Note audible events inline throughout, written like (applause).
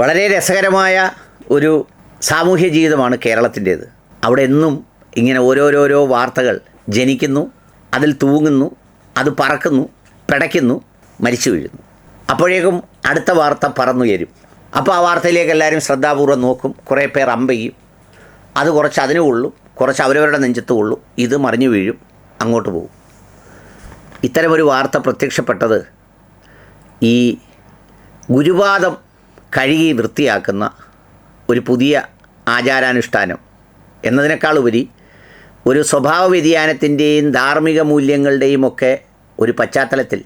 വളരെ രസകരമായ ഒരു സാമൂഹ്യ ജീവിതമാണ് കേരളത്തിന്റേത്. അവിടെ എന്നും ഇങ്ങനെ ഓരോരോരോ വാർത്തകൾ ജനിക്കുന്നു അതിൽ തൂങ്ങുന്നു അത് പറക്കുന്നു പിടയ്ക്കുന്നു മരിച്ചു വീഴുന്നു. അപ്പോഴേക്കും അടുത്ത വാർത്ത പറന്നുയരും. അപ്പോൾ ആ വാർത്തയിലേക്ക് എല്ലാവരും ശ്രദ്ധാപൂർവം നോക്കും കുറേ പേർ അമ്പയ്യും അത് കുറച്ച് അതിനു കൊള്ളും കുറച്ച് അവരവരുടെ നെഞ്ചത്ത് കൊള്ളും ഇത് മറിഞ്ഞു വീഴും അങ്ങോട്ട് പോകും. ഇത്തരമൊരു വാർത്ത പ്രത്യക്ഷപ്പെട്ടത് ഈ ഗുരുവാദം കഴുകി വൃത്തിയാക്കുന്ന ഒരു പുതിയ ആചാരാനുഷ്ഠാനം എന്നതിനേക്കാളുപരി ഒരു സ്വഭാവ വ്യതിയാനത്തിന്റെയും ധാർമ്മിക മൂല്യങ്ങളുടെയും ഒക്കെ ഒരു പശ്ചാത്തലത്തിൽ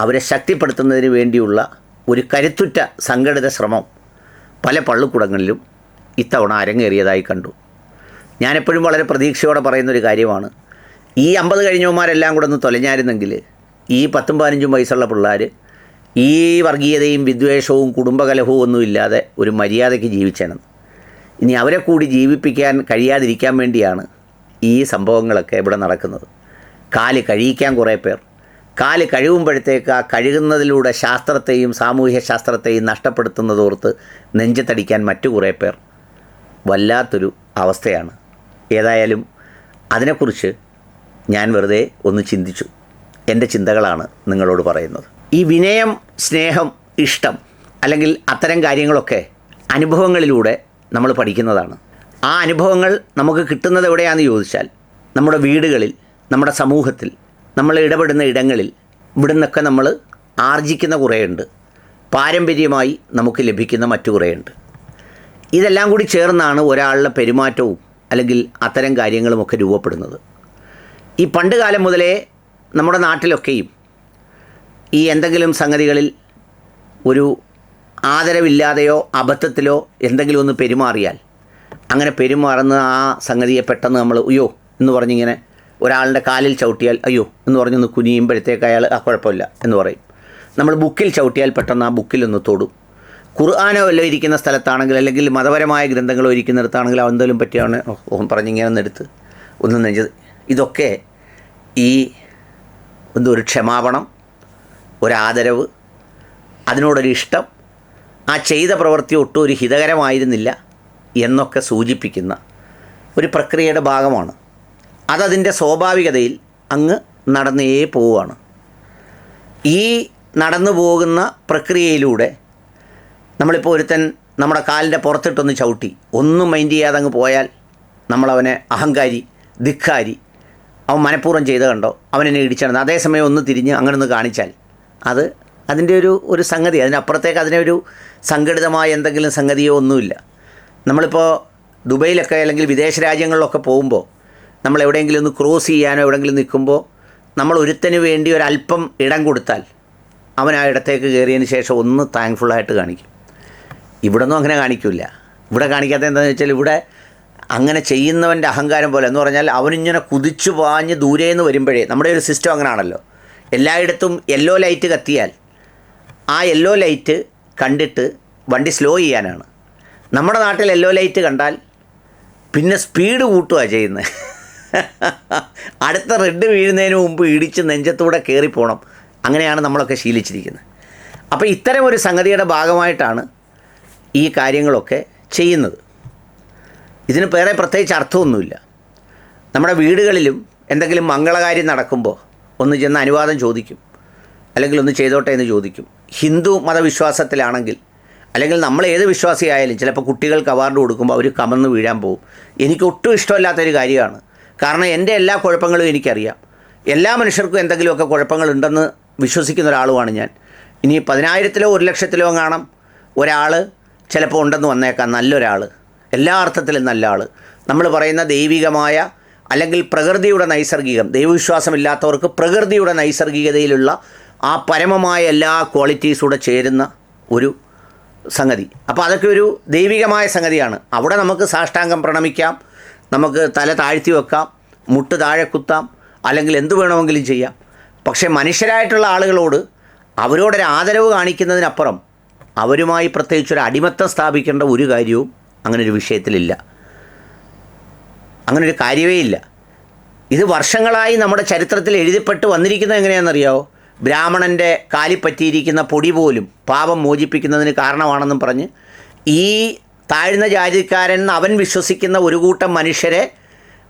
അവരെ ശക്തിപ്പെടുത്തുന്നതിന് വേണ്ടിയുള്ള ഒരു കരുത്തുറ്റ സംഘടിത ശ്രമം പല പള്ളിക്കൂടങ്ങളിലും ഇത്തവണ അരങ്ങേറിയതായി കണ്ടു. ഞാനെപ്പോഴും വളരെ പ്രതീക്ഷയോടെ പറയുന്നൊരു കാര്യമാണ്. ഈ അമ്പത് കഴിഞ്ഞവന്മാരെല്ലാം കൂടെ ഒന്ന് തൊലഞ്ഞായിരുന്നെങ്കിൽ ഈ പത്തും പതിനഞ്ചും വയസ്സുള്ള പിള്ളേർ ഈ വർഗീയതയും വിദ്വേഷവും കുടുംബകലഹവും ഒന്നും ഇല്ലാതെ ഒരു മര്യാദയ്ക്ക് ജീവിച്ചേനെന്ന് ഇനി അവരെ കൂടി ജീവിപ്പിക്കാൻ കഴിയാതിരിക്കാൻ വേണ്ടിയാണ് ഈ സംഭവങ്ങളൊക്കെ ഇവിടെ നടക്കുന്നത്. കാൽ കഴിയിക്കാൻ കുറേ പേർ. കാൽ കഴുകുമ്പോഴത്തേക്ക് ആ കഴുകുന്നതിലൂടെ ശാസ്ത്രത്തെയും സാമൂഹ്യ ശാസ്ത്രത്തെയും നഷ്ടപ്പെടുത്തുന്നതോർത്ത് നെഞ്ചത്തടിക്കാൻ മറ്റു കുറേ പേർ. വല്ലാത്തൊരു അവസ്ഥയാണ്. ഏതായാലും അതിനെക്കുറിച്ച് ഞാൻ വെറുതെ ഒന്ന് ചിന്തിച്ചു. എന്റെ ചിന്തകളാണ് നിങ്ങളോട് പറയുന്നത്. ഈ വിനയം സ്നേഹം ഇഷ്ടം അല്ലെങ്കിൽ അത്തരം കാര്യങ്ങളൊക്കെ അനുഭവങ്ങളിലൂടെ നമ്മൾ പഠിക്കുന്നതാണ്. ആ അനുഭവങ്ങൾ നമുക്ക് കിട്ടുന്നത് എവിടെയാണെന്ന് ചോദിച്ചാൽ നമ്മുടെ വീടുകളിൽ നമ്മുടെ സമൂഹത്തിൽ നമ്മൾ ഇടപെടുന്ന ഇടങ്ങളിൽ ഇവിടുന്നൊക്കെ നമ്മൾ ആർജിക്കുന്ന കുറേയുണ്ട്. പാരമ്പര്യമായി നമുക്ക് ലഭിക്കുന്ന മറ്റു കുറേയുണ്ട്. ഇതെല്ലാം കൂടി ചേർന്നാണ് ഒരാളുടെ പെരുമാറ്റവും അല്ലെങ്കിൽ അത്തരം കാര്യങ്ങളുമൊക്കെ രൂപപ്പെടുന്നത്. ഈ പണ്ട് കാലം മുതലേ നമ്മുടെ നാട്ടിലൊക്കെയും ഈ എന്തെങ്കിലും സംഗതികളിൽ ഒരു ആദരവില്ലാതെയോ അബദ്ധത്തിലോ എന്തെങ്കിലും ഒന്ന് പെരുമാറിയാൽ അങ്ങനെ പെരുമാറുന്ന ആ സംഗതിയെ പെട്ടെന്ന് നമ്മൾ അയ്യോ എന്ന് പറഞ്ഞിങ്ങനെ ഒരാളുടെ കാലിൽ ചവിട്ടിയാൽ അയ്യോ എന്ന് പറഞ്ഞൊന്ന് കുനിയുമ്പോഴത്തേക്ക് അയാൾ ആ കുഴപ്പമില്ല എന്ന് പറയും. നമ്മൾ ബുക്കിൽ ചവിട്ടിയാൽ പെട്ടെന്ന് ആ ബുക്കിലൊന്ന് തൊടും. ഖുർആാനോ വല്ലതും ഇരിക്കുന്ന സ്ഥലത്താണെങ്കിൽ അല്ലെങ്കിൽ മതപരമായ ഗ്രന്ഥങ്ങളോ ഇരിക്കുന്നിടത്താണെങ്കിൽ എന്തെങ്കിലും പറ്റിയാണ് പറഞ്ഞിങ്ങനെ ഒന്ന് എടുത്ത് ഒന്ന് നെഞ്ചത് ഇതൊക്കെ ഈ എന്തോ ഒരു ക്ഷമാപണം ഒരാദരവ് അതിനോടൊരു ഇഷ്ടം ആ ചെയ്ത പ്രവൃത്തി ഒട്ടും ഒരു ഹിതകരമായിരുന്നില്ല എന്നൊക്കെ സൂചിപ്പിക്കുന്ന ഒരു പ്രക്രിയയുടെ ഭാഗമാണ്. അതതിന്റെ സ്വാഭാവികതയിൽ അങ്ങ് നടന്നേ പോവുകയാണ്. ഈ നടന്നു പോകുന്ന പ്രക്രിയയിലൂടെ നമ്മളിപ്പോൾ ഒരുത്തൻ നമ്മുടെ കാലിന്റെ പുറത്തിട്ടൊന്ന് ചവിട്ടി ഒന്നും മൈൻഡ് ചെയ്യാതെ അങ്ങ് പോയാൽ നമ്മളവനെ അഹങ്കാരി ധിക്കാരി അവൻ മനഃപൂർവം ചെയ്ത് കണ്ടോ? അവനെന്നെ ഇടിച്ചാണ് അതേസമയം ഒന്ന് തിരിഞ്ഞ് അങ്ങനെ ഒന്ന് കാണിച്ചാൽ അത് അതിന്റെ ഒരു ഒരു സംഗതി. അതിനപ്പുറത്തേക്ക് അതിനൊരു സംഘടിതമായ എന്തെങ്കിലും സംഗതിയോ ഒന്നുമില്ല. നമ്മളിപ്പോൾ ദുബൈയിലൊക്കെ അല്ലെങ്കിൽ വിദേശ രാജ്യങ്ങളിലൊക്കെ പോകുമ്പോൾ നമ്മൾ എവിടെയെങ്കിലും ഒന്ന് ക്രോസ് ചെയ്യാനോ എവിടെയെങ്കിലും നിൽക്കുമ്പോൾ നമ്മൾ ഒരുത്തന് വേണ്ടി ഒരല്പം ഇടം കൊടുത്താൽ അവൻ ആ ഇടത്തേക്ക് കയറിയതിന് ശേഷം ഒന്ന് താങ്ക്ഫുള്ളായിട്ട് കാണിക്കും. ഇവിടെ ഒന്നും അങ്ങനെ കാണിക്കില്ല. ഇവിടെ കാണിക്കാത്ത എന്താണെന്ന് വെച്ചാൽ ഇവിടെ അങ്ങനെ ചെയ്യുന്നവന്റെ അഹങ്കാരം പോലെ. എന്ന് പറഞ്ഞാൽ അവനിങ്ങനെ കുതിച്ചു പാഞ്ഞ് ദൂരെ നിന്ന് വരുമ്പോഴേ നമ്മുടെ ഒരു സിസ്റ്റം അങ്ങനെയാണല്ലോ എല്ലായിടത്തും യെല്ലോ ലൈറ്റ് കത്തിയാൽ ആ യെല്ലോ ലൈറ്റ് കണ്ടിട്ട് വണ്ടി സ്ലോ ചെയ്യാനാണ്. നമ്മുടെ നാട്ടിൽ യെല്ലോ ലൈറ്റ് കണ്ടാൽ പിന്നെ സ്പീഡ് കൂട്ടുക ചെയ്യുന്നത്. (laughs) അടുത്ത റെഡ് വീഴുന്നതിന് മുമ്പ് ഇടിച്ച് നെഞ്ചത്തൂടെ കയറി പോകണം അങ്ങനെയാണ് നമ്മളൊക്കെ ശീലിച്ചിരിക്കുന്നത്. അപ്പോൾ ഇത്തരം ഒരു സംഗതിയുടെ ഭാഗമായിട്ടാണ് ഈ കാര്യങ്ങളൊക്കെ ചെയ്യുന്നത്. ഇതിന് വേറെ പ്രത്യേകിച്ച് അർത്ഥമൊന്നുമില്ല. നമ്മുടെ വീടുകളിലും എന്തെങ്കിലും മംഗളകാര്യം നടക്കുമ്പോൾ ഒന്ന് ചെന്ന് അനുവാദം ചോദിക്കും. അല്ലെങ്കിൽ ഒന്ന് ചെയ്തോട്ടെ എന്ന് ചോദിക്കും. ഹിന്ദു മതവിശ്വാസത്തിലാണെങ്കിൽ അല്ലെങ്കിൽ നമ്മൾ ഏത് വിശ്വാസിയായാലും ചിലപ്പോൾ കുട്ടികൾക്ക് അവാർഡ് കൊടുക്കുമ്പോൾ അവർ കമന്ന് വീഴാൻ പോകും എനിക്ക് ഒട്ടും ഇഷ്ടമല്ലാത്തൊരു കാര്യമാണ്. കാരണം എന്റെ എല്ലാ കുഴപ്പങ്ങളും എനിക്കറിയാം. എല്ലാ മനുഷ്യർക്കും എന്തെങ്കിലുമൊക്കെ കുഴപ്പങ്ങളുണ്ടെന്ന് വിശ്വസിക്കുന്ന ഒരാളുമാണ് ഞാൻ. ഇനി പതിനായിരത്തിലോ ഒരു ലക്ഷത്തിലോ കാണാം ഒരാൾ ചിലപ്പോൾ ഉണ്ടെന്ന് വന്നേക്കാം. നല്ലൊരാൾ എല്ലാ അർത്ഥത്തിലും നല്ല ആൾ നമ്മൾ പറയുന്ന ദൈവികമായ അല്ലെങ്കിൽ പ്രകൃതിയുടെ നൈസർഗികം. ദൈവവിശ്വാസമില്ലാത്തവർക്ക് പ്രകൃതിയുടെ നൈസർഗികതയിലുള്ള ആ പരമമായ എല്ലാ ക്വാളിറ്റീസൂടെ ചേരുന്ന ഒരു സംഗതി. അപ്പോൾ അതൊക്കെ ഒരു ദൈവികമായ സംഗതിയാണ്. അവിടെ നമുക്ക് സാഷ്ടാംഗം പ്രണമിക്കാം. നമുക്ക് തല താഴ്ത്തി വെക്കാം. മുട്ട് താഴെ കുത്താം. അല്ലെങ്കിൽ എന്ത് വേണമെങ്കിലും ചെയ്യാം. പക്ഷേ മനുഷ്യരായിട്ടുള്ള ആളുകളോട് അവരോടൊരു ആദരവ് കാണിക്കുന്നതിനപ്പുറം അവരുമായി പ്രത്യേകിച്ചൊരു അടിമത്തം സ്ഥാപിക്കേണ്ട ഒരു കാര്യവും അങ്ങനെ ഒരു വിഷയത്തിലില്ല. അങ്ങനെ ഒരു കാര്യമേ ഇല്ല. ഇത് വർഷങ്ങളായി നമ്മുടെ ചരിത്രത്തിൽ എഴുതപ്പെട്ട് വന്നിരിക്കുന്നത് എങ്ങനെയാണെന്നറിയാമോ ബ്രാഹ്മണന്റെ കാലിപ്പറ്റിയിരിക്കുന്ന പൊടി പോലും പാപം മോചിപ്പിക്കുന്നതിന് കാരണമാണെന്നും പറഞ്ഞ് ഈ താഴ്ന്ന ജാതിക്കാരൻ അവൻ വിശ്വസിക്കുന്ന ഒരു കൂട്ടം മനുഷ്യരെ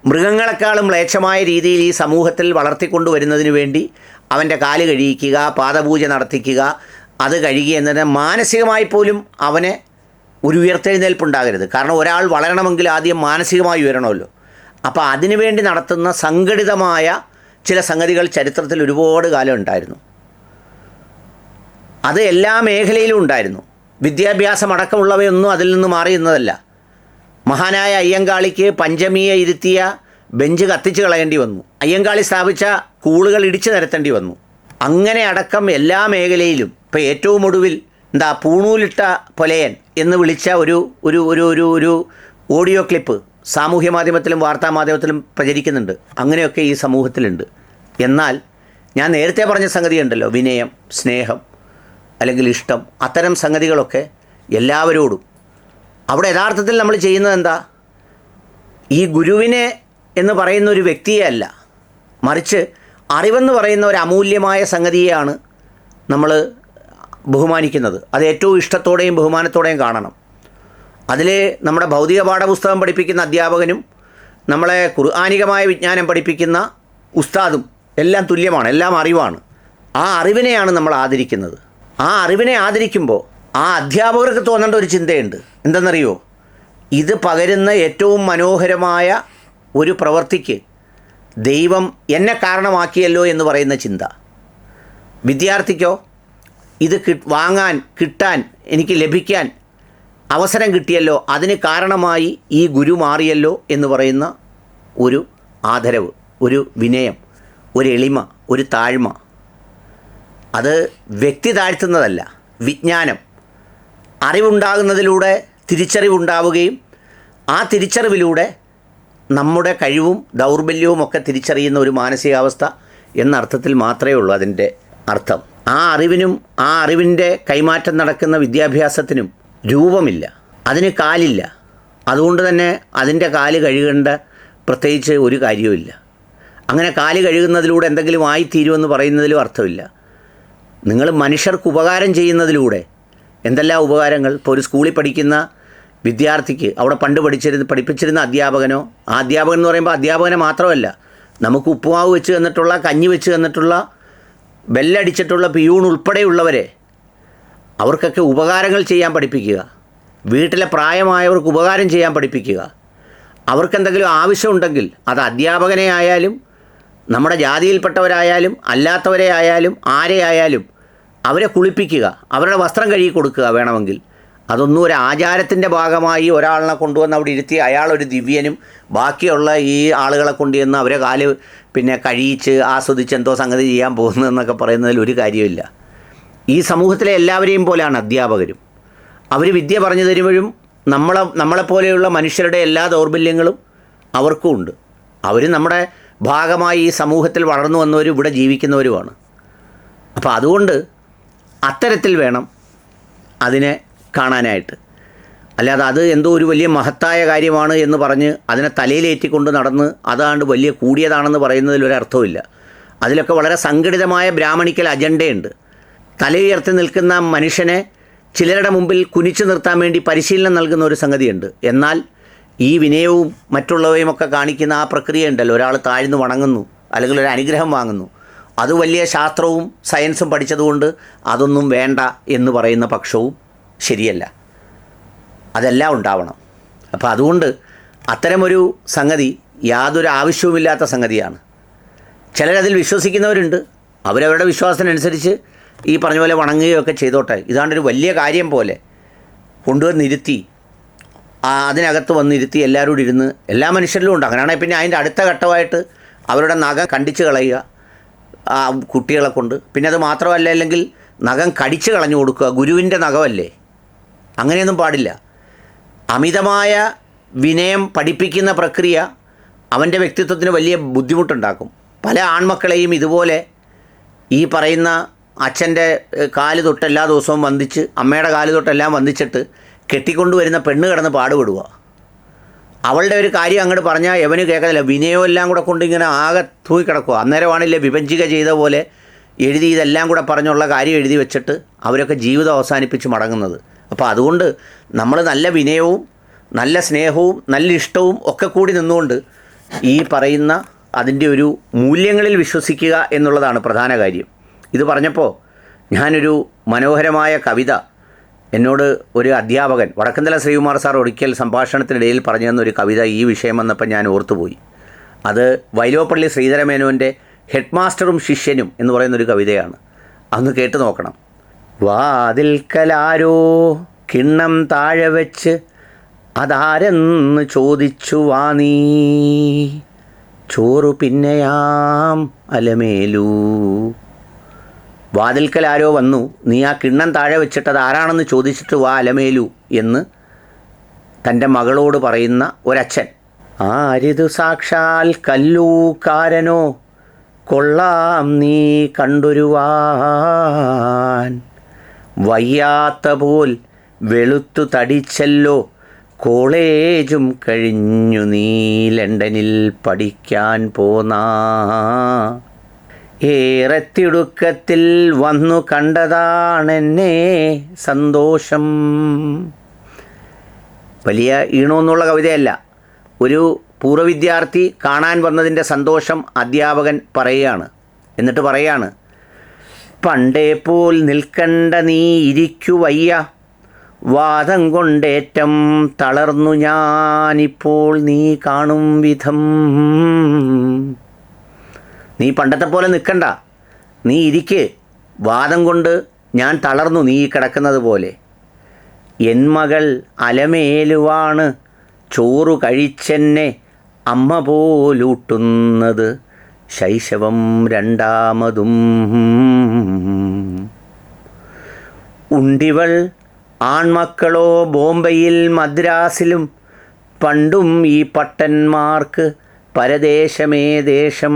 മൃഗങ്ങളെക്കാളും മ്ലേച്ഛമായ രീതിയിൽ ഈ സമൂഹത്തിൽ വളർത്തിക്കൊണ്ടുവരുന്നതിന് വേണ്ടി അവന്റെ കാൽ കഴിയിക്കുക പാദപൂജ നടത്തിക്കുക അത് കഴുകി എന്നതിന് മാനസികമായി പോലും അവനെ ഒരു ഉയർത്തെഴുന്നേൽപ്പുണ്ടാകരുത്. കാരണം ഒരാൾ വളരണമെങ്കിൽ ആദ്യം മാനസികമായി ഉയരണമല്ലോ. അപ്പോൾ അതിനുവേണ്ടി നടത്തുന്ന സംഘടിതമായ ചില സംഗതികൾ ചരിത്രത്തിൽ ഒരുപാട് കാലം ഉണ്ടായിരുന്നു. അത് എല്ലാ മേഖലയിലും ഉണ്ടായിരുന്നു. വിദ്യാഭ്യാസം അടക്കമുള്ളവയൊന്നും അതിൽ നിന്ന് മാറി നിന്നതല്ല മഹാനായ അയ്യങ്കാളിക്ക് പഞ്ചമിയെ ഇരുത്തിയ ബെഞ്ച് കത്തിച്ച് കളയേണ്ടി വന്നു. അയ്യങ്കാളി സ്ഥാപിച്ച കൂളുകൾ ഇടിച്ചു നിരത്തേണ്ടി വന്നു. അങ്ങനെ അടക്കം എല്ലാ മേഖലയിലും ഇപ്പോൾ ഏറ്റവും ഒടുവിൽ എന്താ പൂണൂലിട്ട പൊലയൻ എന്ന് വിളിച്ച ഒരു ഒരു ഒരു ഒരു ഓഡിയോ ക്ലിപ്പ് സാമൂഹ്യ മാധ്യമത്തിലും വാർത്താ മാധ്യമത്തിലും പ്രചരിക്കുന്നുണ്ട്. അങ്ങനെയൊക്കെ ഈ സമൂഹത്തിലുണ്ട്. എന്നാൽ ഞാൻ നേരത്തെ പറഞ്ഞ സംഗതി ഉണ്ടല്ലോ വിനയം സ്നേഹം അല്ലെങ്കിൽ ഇഷ്ടം അത്തരം സംഗതികളൊക്കെ എല്ലാവരോടും. അവിടെ യഥാർത്ഥത്തിൽ നമ്മൾ ചെയ്യുന്നത് എന്താ? ഈ ഗുരുവിനെ എന്ന് പറയുന്ന ഒരു വ്യക്തിയെ അല്ല. മറിച്ച് അറിവെന്ന് പറയുന്ന ഒരു അമൂല്യമായ സംഗതിയെയാണ് നമ്മൾ ബഹുമാനിക്കുന്നത്. അത് ഏറ്റവും ഇഷ്ടത്തോടെയും ബഹുമാനത്തോടെയും കാണണം. അതിൽ നമ്മുടെ ഭൗതിക പാഠപുസ്തകം പഠിപ്പിക്കുന്ന അധ്യാപകനും നമ്മളെ ഖുർആാനികമായ വിജ്ഞാനം പഠിപ്പിക്കുന്ന ഉസ്താദും എല്ലാം തുല്യമാണ് എല്ലാം അറിവാണ്. ആ അറിവിനെയാണ് നമ്മൾ ആദരിക്കുന്നത്. ആ അറിവിനെ ആദരിക്കുമ്പോൾ ആ അധ്യാപകർക്ക് തോന്നേണ്ട ഒരു ചിന്തയുണ്ട്. എന്തെന്നറിയോ? ഇത് പകരുന്ന ഏറ്റവും മനോഹരമായ ഒരു പ്രവൃത്തിക്ക് ദൈവം എന്നെ കാരണമാക്കിയല്ലോ എന്ന് പറയുന്ന ചിന്ത. വിദ്യാർത്ഥിക്കോ ഇത് വാങ്ങാൻ കിട്ടാൻ എനിക്ക് ലഭിക്കാൻ അവസരം കിട്ടിയല്ലോ അതിന് കാരണമായി ഈ ഗുരു മാറിയല്ലോ എന്ന് പറയുന്ന ഒരു ആദരവ് ഒരു വിനയം ഒരു എളിമ ഒരു താഴ്മ. അത് വ്യക്തി താഴ്ത്തുന്നതല്ല വിജ്ഞാനം. അറിവുണ്ടാകുന്നതിലൂടെ തിരിച്ചറിവുണ്ടാവുകയും ആ തിരിച്ചറിവിലൂടെ നമ്മുടെ കഴിവും ദൗർബല്യവും ഒക്കെ തിരിച്ചറിയുന്ന ഒരു മാനസികാവസ്ഥ എന്ന അർത്ഥത്തിൽ മാത്രമേ ഉള്ളൂ അതിന്റെ അർത്ഥം. ആ അറിവിനും ആ അറിവിന്റെ കൈമാറ്റം നടക്കുന്ന വിദ്യാഭ്യാസത്തിനും രൂപമില്ല. അതിന് കാലില്ല. അതുകൊണ്ട് തന്നെ അതിന്റെ കാൽ കഴുകേണ്ട പ്രത്യേകിച്ച് ഒരു കാര്യവുമില്ല അങ്ങനെ കാൽ കഴുകുന്നതിലൂടെ എന്തെങ്കിലും ആയിത്തീരുമെന്ന് പറയുന്നതിലും അർത്ഥമില്ല. നിങ്ങൾ മനുഷ്യർക്ക് ഉപകാരം ചെയ്യുന്നതിലൂടെ എന്തെല്ലാം ഉപകാരങ്ങൾ? ഇപ്പോൾ ഒരു സ്കൂളിൽ പഠിക്കുന്ന വിദ്യാർത്ഥിക്ക് അവിടെ പണ്ട് പഠിച്ചിരുന്ന പഠിപ്പിച്ചിരുന്ന അധ്യാപകനോ ആ അധ്യാപകൻ എന്ന് പറയുമ്പോൾ അധ്യാപകനെ മാത്രമല്ല നമുക്ക് ഉപ്പുമാവ് വെച്ച് തന്നിട്ടുള്ള കഞ്ഞി വെച്ച് തന്നിട്ടുള്ള ബെല്ലടിച്ചിട്ടുള്ള പിയൂൺ ഉൾപ്പെടെയുള്ളവരെ അവർക്കൊക്കെ ഉപകാരങ്ങൾ ചെയ്യാൻ പഠിപ്പിക്കുക. വീട്ടിലെ പ്രായമായവർക്ക് ഉപകാരം ചെയ്യാൻ പഠിപ്പിക്കുക. അവർക്കെന്തെങ്കിലും ആവശ്യമുണ്ടെങ്കിൽ അത് അധ്യാപകനെ ആയാലും നമ്മുടെ ജാതിയിൽപ്പെട്ടവരായാലും അല്ലാത്തവരെ ആയാലും ആരെയായാലും അവരെ കുളിപ്പിക്കുക. അവരുടെ വസ്ത്രം കഴുകി കൊടുക്കുക വേണമെങ്കിൽ. അതൊന്നും ഒരു ആചാരത്തിന്റെ ഭാഗമായി ഒരാളിനെ കൊണ്ടുവന്ന് അവിടെ ഇരുത്തി അയാളൊരു ദിവ്യനും ബാക്കിയുള്ള ഈ ആളുകളെ കൊണ്ടുവന്ന് അവരെ കാൽ പിന്നെ കഴിയിച്ച് ആസ്വദിച്ച് എന്തോ സംഗതി ചെയ്യാൻ പോകുന്നതെന്നൊക്കെ പറയുന്നതിൽ ഒരു കാര്യമില്ല ഈ സമൂഹത്തിലെ എല്ലാവരെയും പോലെയാണ് അധ്യാപകരും. അവർ വിദ്യ പറഞ്ഞു തരുമ്പോഴും നമ്മളെ നമ്മളെപ്പോലെയുള്ള മനുഷ്യരുടെ എല്ലാ ദൗർബല്യങ്ങളും അവർക്കും ഉണ്ട്. അവർ നമ്മുടെ ഭാഗമായി ഈ സമൂഹത്തിൽ വളർന്നു വന്നവരും ഇവിടെ ജീവിക്കുന്നവരുമാണ്. അപ്പോൾ അതുകൊണ്ട് അത്തരത്തിൽ വേണം അതിനെ കാണാനായിട്ട്. അല്ലാതെ അത് എന്തോ ഒരു വലിയ മഹത്തായ കാര്യമാണ് എന്ന് പറഞ്ഞ് അതിനെ തലയിലേറ്റിക്കൊണ്ട് നടന്ന് അതാണ്ട് വലിയ കൂടിയതാണെന്ന് പറയുന്നതിൽ ഒരു അർത്ഥമില്ല അതിലൊക്കെ വളരെ സംഘടിതമായ ബ്രാഹ്മണിക്കൽ അജണ്ടയുണ്ട്. തലയുയർത്തി നിൽക്കുന്ന മനുഷ്യനെ ചിലരുടെ മുമ്പിൽ കുനിച്ചു നിർത്താൻ വേണ്ടി പരിശീലനം നൽകുന്ന ഒരു സംഗതിയുണ്ട്. എന്നാൽ ഈ വിനയവും മറ്റുള്ളവയുമൊക്കെ കാണിക്കുന്ന ആ പ്രക്രിയ ഉണ്ടല്ലോ ഒരാൾ താഴ്ന്നു വണങ്ങുന്നു അല്ലെങ്കിൽ ഒരു അനുഗ്രഹം വാങ്ങുന്നു. അത് വലിയ ശാസ്ത്രവും സയൻസും പഠിച്ചതുകൊണ്ട് അതൊന്നും വേണ്ട എന്ന് പറയുന്ന പക്ഷവും ശരിയല്ല. അതെല്ലാം ഉണ്ടാവണം. അപ്പോൾ അതുകൊണ്ട് അത്തരമൊരു സംഗതി യാതൊരു ആവശ്യവുമില്ലാത്ത സംഗതിയാണ്. ചിലരതിൽ വിശ്വസിക്കുന്നവരുണ്ട്. അവരവരുടെ വിശ്വാസത്തിനനുസരിച്ച് ഈ പറഞ്ഞ പോലെ വണങ്ങുകയൊക്കെ ചെയ്തോട്ടെ. ഇതാണ്ടൊരു വലിയ കാര്യം പോലെ. കൊണ്ടുവന്നിരുത്തി അതിനകത്ത് വന്നിരുത്തി എല്ലാവരും കൂടി ഇരുന്ന് എല്ലാ മനുഷ്യരിലും ഉണ്ട്. അങ്ങനെയാണെങ്കിൽ പിന്നെ അതിന്റെ അടുത്ത ഘട്ടമായിട്ട് അവരുടെ നഖം കണ്ടിച്ച് കളയുക. ആ കുട്ടികളെ കൊണ്ട്. പിന്നെ അത് മാത്രമല്ല അല്ലെങ്കിൽ നഖം കടിച്ച് കളഞ്ഞു കൊടുക്കുക. ഗുരുവിന്റെ നഖമല്ലേ? അങ്ങനെയൊന്നും പാടില്ല. അമിതമായ വിനയം പഠിപ്പിക്കുന്ന പ്രക്രിയ അവന്റെ വ്യക്തിത്വത്തിന് വലിയ ബുദ്ധിമുട്ടുണ്ടാക്കും. പല ആൺമക്കളെയും ഇതുപോലെ ഈ പറയുന്ന അച്ഛന്റെ കാൽ തൊട്ട് എല്ലാ ദിവസവും വന്ദിച്ച് അമ്മയുടെ കാൽ തൊട്ടെല്ലാം വന്ദിച്ചിട്ട് കെട്ടിക്കൊണ്ടുവരുന്ന പെണ്ണ് കിടന്ന് പാടുപെടുക. അവളുടെ ഒരു കാര്യം അങ്ങോട്ട് പറഞ്ഞാൽ എവന് കേൾക്കത്തില്ല വിനയവും എല്ലാം കൂടെ കൊണ്ട് ഇങ്ങനെ ആകെ തൂങ്ങിക്കിടക്കുക. അന്നേരമാണില്ലേ വിഭജിക ചെയ്ത പോലെ എഴുതി ഇതെല്ലാം കൂടെ പറഞ്ഞുള്ള കാര്യം എഴുതി വെച്ചിട്ട് അവരൊക്കെ ജീവിതം അവസാനിപ്പിച്ച് മടങ്ങുന്നത്. അപ്പോൾ അതുകൊണ്ട് നമ്മൾ നല്ല വിനയവും നല്ല സ്നേഹവും നല്ല ഇഷ്ടവും ഒക്കെ കൂടി നിന്നുകൊണ്ട് ഈ പറയുന്ന അതിന്റെ ഒരു മൂല്യങ്ങളിൽ വിശ്വസിക്കുക എന്നുള്ളതാണ് പ്രധാന കാര്യം. ഇത് പറഞ്ഞപ്പോൾ ഞാനൊരു മനോഹരമായ കവിത എന്നോട് ഒരു അധ്യാപകൻ വടക്കന്തല ശ്രീകുമാർ സാർ ഒരിക്കൽ സംഭാഷണത്തിനിടയിൽ പറഞ്ഞു തന്നൊരു കവിത ഈ വിഷയം വന്നപ്പോൾ ഞാൻ ഓർത്തുപോയി. അത് വൈലോപ്പള്ളി ശ്രീധരമേനോന്റെ ഹെഡ് മാസ്റ്ററും ശിഷ്യനും എന്ന് പറയുന്നൊരു കവിതയാണ്. അന്ന് കേട്ട് നോക്കണം. വാതിൽക്കലാരോ കിണ്ണം താഴെ വെച്ച് അതാരെന്ന് ചോദിച്ചു വാ നീ. ചോറു പിന്നെയാം അലമേലൂ. വാതിൽക്കൽ ആരോ വന്നു നീ ആ കിണ്ണം താഴെ വെച്ചിട്ടത് ആരാണെന്ന് ചോദിച്ചിട്ട് വാ അലമേലു എന്ന് തന്റെ മകളോട് പറയുന്ന ഒരച്ഛൻ. ആരിതു സാക്ഷാൽ കല്ലൂക്കാരനോ കൊള്ളാം നീ കണ്ടൊരുവാൻ. വയ്യാത്ത പോൽ വെളുത്തു തടിച്ചല്ലോ കോളേജും കഴിഞ്ഞു നീ ലണ്ടനിൽ പഠിക്കാൻ പോന്നാ. ഏറെ തിടുക്കത്തിൽ വന്നു കണ്ടതാണെന്നെ സന്തോഷം. വലിയ ഈണമെന്നുള്ള കവിതയല്ല. ഒരു പൂർവ വിദ്യാർത്ഥി കാണാൻ വന്നതിന്റെ സന്തോഷം അധ്യാപകൻ പറയുകയാണ്. എന്നിട്ട് പറയാണ് പണ്ടേ പോൽ നിൽക്കണ്ട നീ ഇരിക്കുവയ്യ. വാദം കൊണ്ടേറ്റം തളർന്നു ഞാനിപ്പോൾ നീ കാണും വിധം. നീ പണ്ടത്തെ പോലെ നിൽക്കണ്ട നീ ഇരിക്ക്. വാദം കൊണ്ട് ഞാൻ തളർന്നു നീ കിടക്കുന്നത് പോലെ. മകൾ അലമേലുവാണ് ചോറു കഴിച്ചെന്നെ അമ്മ പോലൂട്ടുന്നത്. ശൈശവം രണ്ടാമതും. ഉണ്ടിവൾ ആൺമക്കളോ ബോംബെയിൽ മദ്രാസിലും പണ്ടും ഈ പട്ടന്മാർക്ക് പരദേശമേ ദേശം.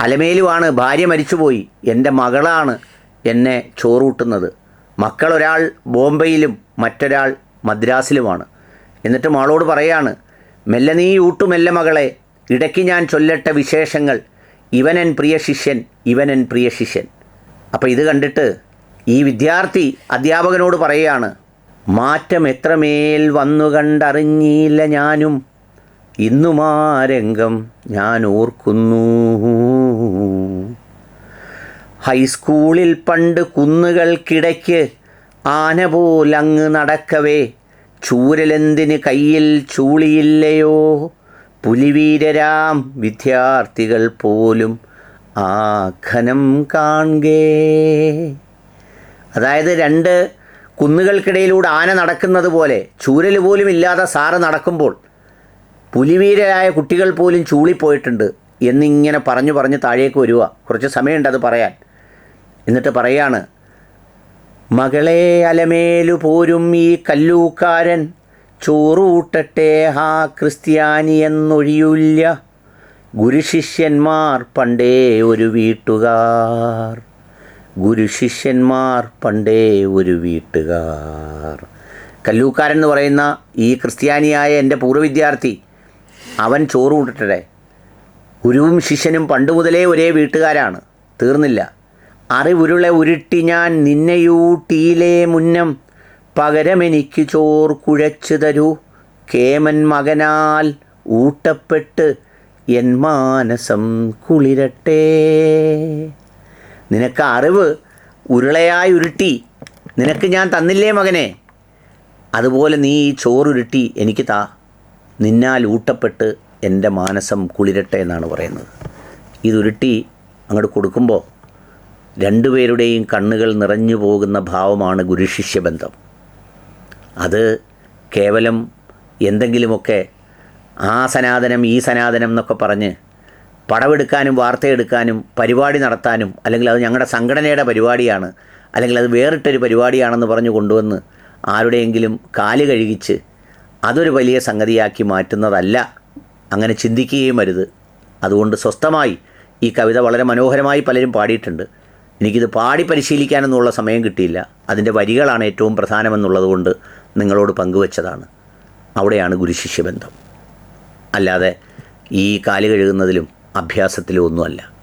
അലമേലുവാണ് ഭാര്യ മരിച്ചുപോയി. എന്റെ മകളാണ് എന്നെ ചോറൂട്ടുന്നത്. മക്കളൊരാൾ ബോംബെയിലും മറ്റൊരാൾ മദ്രാസിലുമാണ്. എന്നിട്ട് മകളോട് പറയാണ് മെല്ലെ നീ ഊട്ടു മെല്ലെ മകളെ ഇടയ്ക്ക് ഞാൻ ചൊല്ലട്ട വിശേഷങ്ങൾ. ഇവനൻ പ്രിയ ശിഷ്യൻ ഇവനൻ പ്രിയ ശിഷ്യൻ. അപ്പോൾ ഇത് കണ്ടിട്ട് ഈ വിദ്യാർത്ഥി അധ്യാപകനോട് പറയുകയാണ് മാറ്റം എത്രമേൽ വന്നു കണ്ടറിഞ്ഞില്ല ഞാനും. ഇന്നുമാ രംഗം ഞാൻ ഓർക്കുന്നു. ഹൈസ്കൂളിൽ പണ്ട് കുന്നുകൾക്കിടയ്ക്ക് ആന പോലങ്ങ് നടക്കവേ ചൂരലെന്തിന് കയ്യിൽ ചൂളിയില്ലയോ? പുലിവീരരാം വിദ്യാർത്ഥികൾ പോലും ആ ഘനം കാണേ അതായത് രണ്ട് കുന്നുകൾക്കിടയിലൂടെ ആന നടക്കുന്നത് പോലെ ചൂരൽ പോലും ഇല്ലാതെ സാറ് നടക്കുമ്പോൾ പുലിവീരരായ കുട്ടികൾ പോലും ചൂളിപ്പോയിട്ടുണ്ട് എന്നിങ്ങനെ പറഞ്ഞു പറഞ്ഞ് താഴേക്ക് വരിക കുറച്ച് സമയമുണ്ട് അത് പറയാൻ. എന്നിട്ട് പറയാണ് മകളെ അലമേലു പോരും ഈ കല്ലൂക്കാരൻ. ചോറൂട്ടട്ടെ ഹാ ക്രിസ്ത്യാനി എന്നൊഴിയില്ല ഗുരുശിഷ്യന്മാർ പണ്ടേ ഒരു വീട്ടുകാർ. ഗുരുശിഷ്യന്മാർ പണ്ടേ ഒരു വീട്ടുകാർ. കല്ലൂക്കാരൻ എന്ന് പറയുന്ന ഈ ക്രിസ്ത്യാനിയായ എന്റെ പൂർവ വിദ്യാർത്ഥി അവൻ ചോറ് കൂട്ടട്ടെ. ഗുരുവും ശിഷ്യനും പണ്ട് മുതലേ ഒരേ വീട്ടുകാരാണ്. തീർന്നില്ല. അറിവുരുളെ ഉരുട്ടി ഞാൻ നിന്നെയൂട്ടിയിലേ മുന്നം. പകരമെനിക്ക് ചോർ കുഴച്ചു തരൂ. കേമൻ മകനാൽ ഊട്ടപ്പെട്ട് എൻ മാനസം കുളിരട്ടെ. നിനക്ക് അറിവ് ഉരുളയായി ഉരുട്ടി. നിനക്ക് ഞാൻ തന്നില്ലേ മകനെ? അതുപോലെ നീ ഈ ചോറുരുട്ടി എനിക്ക് താ. നിന്നാൽ ഊട്ടപ്പെട്ട് എന്റെ മാനസം കുളിരട്ടെ എന്നാണ് പറയുന്നത്. ഇതുരുട്ടി അങ്ങോട്ട് കൊടുക്കുമ്പോൾ രണ്ടുപേരുടെയും കണ്ണുകൾ നിറഞ്ഞു പോകുന്ന ഭാവമാണ് ഗുരുശിഷ്യ ബന്ധം അത് കേവലം എന്തെങ്കിലുമൊക്കെ ആ സനാതനം ഈ സനാതനം എന്നൊക്കെ പറഞ്ഞ് പടമെടുക്കാനും വാർത്തയെടുക്കാനും പരിപാടി നടത്താനും അല്ലെങ്കിൽ അത് ഞങ്ങളുടെ സംഘടനയുടെ പരിപാടിയാണ് അല്ലെങ്കിൽ അത് വേറിട്ടൊരു പരിപാടിയാണെന്ന് പറഞ്ഞു കൊണ്ടുവന്ന് ആരുടെയെങ്കിലും കാൽ കഴുകിച്ച് അതൊരു വലിയ സംഗതിയാക്കി മാറ്റുന്നതല്ല. അങ്ങനെ ചിന്തിക്കുകയും അരുത്. അതുകൊണ്ട് സ്വസ്ഥമായി ഈ കവിത വളരെ മനോഹരമായി പലരും പാടിയിട്ടുണ്ട്. എനിക്കിത് പാടി പരിശീലിക്കാനൊന്നുള്ള സമയം കിട്ടിയില്ല. അതിന്റെ വരികളാണ് ഏറ്റവും പ്രധാനമെന്നുള്ളതുകൊണ്ട് നിങ്ങളോട് പങ്കുവച്ചതാണ്. അവിടെയാണ് ഗുരുശിഷ്യബന്ധം. അല്ലാതെ ഈ കാൽ കഴുകുന്നതിലും അഭ്യാസത്തിലും ഒന്നുമല്ല.